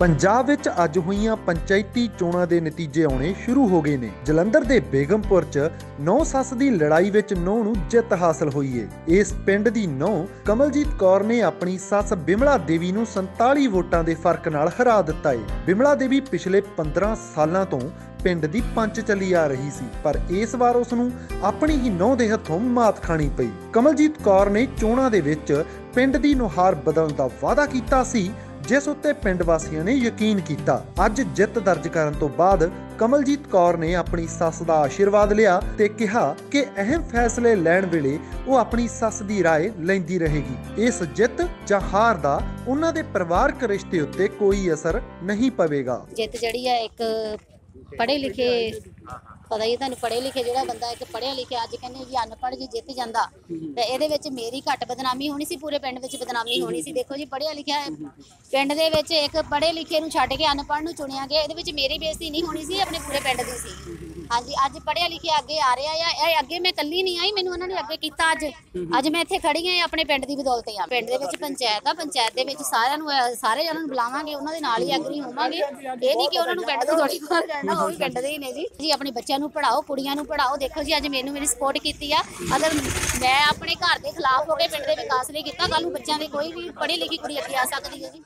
ਪੰਜਾਬ ਵਿੱਚ ਅੱਜ ਹੋਈਆਂ ਪੰਚਾਇਤੀ ਚੋਣਾਂ ਦੇ ਨਤੀਜੇ ਆਉਣੇ ਸ਼ੁਰੂ ਹੋ ਗਏ ਨੇ। ਜਲੰਧਰ ਦੇ ਬੇਗਮਪੁਰ 'ਚ ਨੌ ਸੱਸ ਦੀ ਲੜਾਈ ਵਿੱਚ ਨੌ ਨੂੰ ਜਿੱਤ ਹਾਸਲ ਹੋਈ ਏ। ਇਸ ਪਿੰਡ ਦੀ ਨੌ ਕਮਲਜੀਤ ਕੌਰ ਨੇ ਆਪਣੀ ਸੱਸ ਬਿਮਲਾ ਦੇਵੀ ਨੂੰ 47 ਵੋਟਾਂ ਦੇ ਫ਼ਰਕ ਨਾਲ ਹਰਾ ਦਿੱਤਾ ਏ। ਬਿਮਲਾ ਦੇਵੀ ਪਿਛਲੇ 15 ਸਾਲਾਂ ਤੋਂ ਪਿੰਡ ਦੀ ਪੰਚ ਚੱਲੀ ਆ ਰਹੀ ਸੀ, ਪਰ ਇਸ ਵਾਰ ਉਸ ਨੂੰ ਆਪਣੀ ਹੀ ਨੌ ਦੇ ਹੱਥੋਂ ਮਾਤ ਖਾਣੀ ਪਈ। ਕਮਲਜੀਤ ਕੌਰ ਨੇ ਚੋਣਾਂ ਦੇ ਵਿੱਚ ਪਿੰਡ ਦੀ ਨੁਹਾਰ ਬਦਲਣ ਦਾ ਵਾਅਦਾ ਕੀਤਾ ਸੀ ਜਿਸ ਉੱਤੇ ਪਿੰਡ ਵਾਸੀਆਂ ਨੇ ਯਕੀਨ ਕੀਤਾ ਅੱਜ ਜਿੱਤ ਦਰਜ ਕਰਨ ਤੋਂ ਬਾਅਦ ਕਮਲਜੀਤ ਕੌਰ ਨੇ ਆਪਣੀ ਸੱਸ ਦਾ ਆਸ਼ੀਰਵਾਦ ਲਿਆ ਤੇ ਕਿਹਾ ਕਿ ਅਹਿਮ ਫੈਸਲੇ ਲੈਣ ਵੇਲੇ ਉਹ ਆਪਣੀ ਸੱਸ ਦੀ رائے ਲੈਂਦੀ ਰਹੇਗੀ ਇਸ ਜਿੱਤ ਜਾਂ ਹਾਰ ਦਾ ਉਹਨਾਂ ਦੇ ਪਰਿਵਾਰਕ ਰਿਸ਼ਤੇ ਉੱਤੇ ਕੋਈ ਅਸਰ ਨਹੀਂ ਪਵੇਗਾ ਜਿੱਤ ਜਿਹੜੀ ਹੈ ਇੱਕ ਪੜ੍ਹੇ ਲਿਖੇ ਪਤਾ ਹੀ ਹੈ ਤੁਹਾਨੂੰ ਪੜ੍ਹੇ ਲਿਖੇ ਜਿਹੜਾ ਬੰਦਾ ਇੱਕ ਪੜ੍ਹਿਆ ਲਿਖਿਆ ਅੱਜ ਕਹਿੰਦੇ ਜੀ ਅਨਪੜ੍ਹ ਜੀ ਜਿੱਤ ਜਾਂਦਾ ਤੇ ਇਹਦੇ ਵਿੱਚ ਮੇਰੀ ਘੱਟ ਬਦਨਾਮੀ ਹੋਣੀ ਸੀ ਪੂਰੇ ਪਿੰਡ ਵਿੱਚ ਬਦਨਾਮੀ ਹੋਣੀ ਸੀ। ਦੇਖੋ ਜੀ ਪੜ੍ਹਿਆ ਲਿਖਿਆ ਹੈ। ਪਿੰਡ ਦੇ ਵਿੱਚ ਇੱਕ ਪੜ੍ਹੇ ਲਿਖੇ ਨੂੰ ਛੱਡ ਕੇ ਅਨਪੜ੍ਹ ਨੂੰ ਚੁਣਿਆ ਗਿਆ ਇਹਦੇ ਵਿੱਚ ਮੇਰੀ ਬੇਇੱਜ਼ਤੀ ਨਹੀਂ ਹੋਣੀ ਸੀ ਆਪਣੇ ਪੂਰੇ ਪਿੰਡ ਦੀ ਸੀ। ਹਾਂਜੀ ਅੱਜ ਪੜ੍ਹਿਆ ਲਿਖਿਆ ਅੱਗੇ ਆ ਰਿਹਾ ਆ ਇਹ ਅੱਗੇ ਮੈਂ ਇਕੱਲੀ ਨਹੀਂ ਆਈ ਮੈਨੂੰ ਉਹਨਾਂ ਨੇ ਅੱਗੇ ਕੀਤਾ ਅੱਜ। ਅੱਜ ਮੈਂ ਇੱਥੇ ਖੜੀ ਹਾਂ ਇਹ ਆਪਣੇ ਪਿੰਡ ਦੀ ਬਦੌਲਤ ਆ ਪਿੰਡ ਦੇ ਵਿੱਚ ਪੰਚਾਇਤ ਆ ਪੰਚਾਇਤ ਦੇ ਵਿੱਚ ਸਾਰਿਆਂ ਨੂੰ ਅਹ, ਸਾਰੇ ਜਣਾਂ ਨੂੰ ਬੁਲਾਵਾਂਗੇ ਉਹਨਾਂ ਦੇ ਨਾਲ ਹੀ ਐਗਰੀ ਹੋਵਾਂਗੇ। ਇਹ ਨਹੀਂ ਕਿ ਉਹਨਾਂ ਨੂੰ ਪਿੰਡ ਤੋਂ ਥੋੜੀ ਬਾਹਰ ਕਰਨਾ ਉਹ ਵੀ ਪਿੰਡ ਦੇ ਹੀ ਨੇ ਜੀ। ਜੀ ਆਪਣੇ ਬੱਚਿਆਂ ਨੂੰ ਪੜਾਓ ਕੁੜੀਆਂ ਨੂੰ ਪੜਾਓ ਦੇਖੋ ਜੀ, ਅੱਜ ਮੈਨੂੰ ਮੇਰੀ ਸਪੋਰਟ ਕੀਤੀ ਆ। ਅਗਰ ਮੈਂ ਆਪਣੇ ਘਰ ਦੇ ਖਿਲਾਫ ਹੋ ਕੇ ਪਿੰਡ ਦੇ ਵਿਕਾਸ ਲਈ ਕੀਤਾ ਕੱਲ ਨੂੰ ਬੱਚਿਆਂ ਦੀ ਕੋਈ ਵੀ ਪੜ੍ਹੀ ਲਿਖੀ ਕੁੜੀ ਅੱਗੇ ਆ ਸਕਦੀ ਹੈ ਜੀ।